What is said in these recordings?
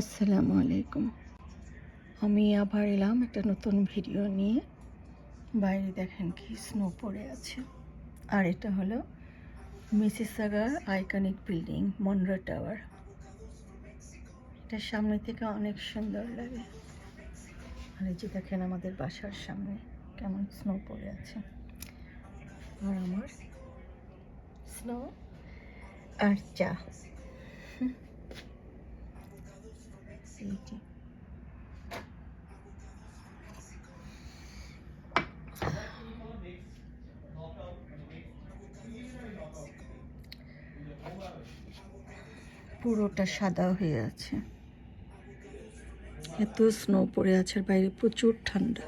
আসসালামু আলাইকুম। আমি আবার এলাম একটা নতুন ভিডিও নিয়ে। বাইরে দেখেন কি স্নো পড়ে আছে। আর এটা হলো মিসিসাগার আইকনিক বিল্ডিং মনরা টাওয়ার এটা সামনে থেকে অনেক সুন্দর লাগে। আর এই যে দেখেন আমাদের বাসার সামনে কেমন স্নো পড়ে আছে। আর আমার স্নো আর চা। এইটি পুরোটা সাদা হয়ে আছে। এত স্নো পড়ে আছে বাইরে প্রচুর ঠান্ডা।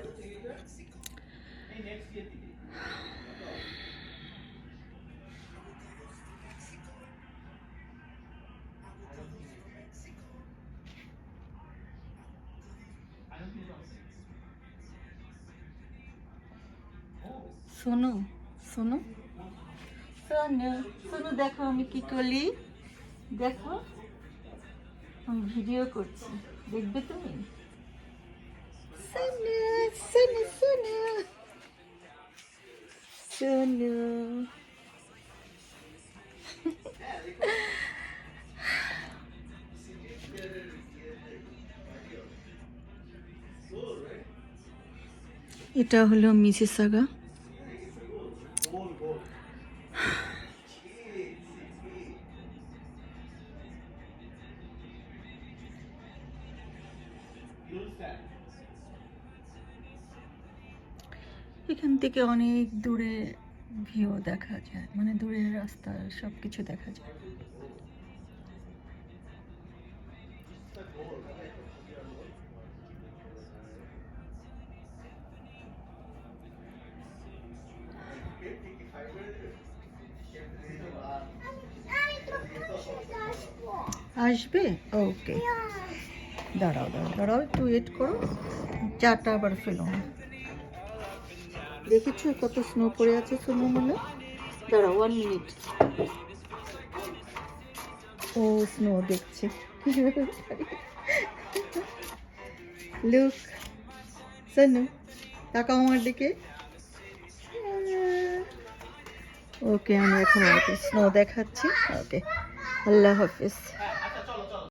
শোনো শোনো। শোনো শোনো, দেখো আমি কি করলি দেখো, আমি ভিডিও করছি। দেখবে তুমি? এটা হলো মিসিসাগা এখান থেকে অনেক দূরে ভিউ দেখা যায় মানে দূরের রাস্তা সব কিছু দেখা যায়। আসবে? ওকে দাঁড়াও দাঁড়াও দাঁড়াও, একটু ওয়েট করো। চাটা আবার ফেলো দেখেছ কত স্নো পড়ে আছে স্নো মনে দাঁড়াও ওয়ান মিনিট ও স্নো দেখছে। লুক সানু তাকাও আমার দিকে। ওকে আমি এখন স্নো দেখাচ্ছি। ওকে আল্লাহ হাফিজ।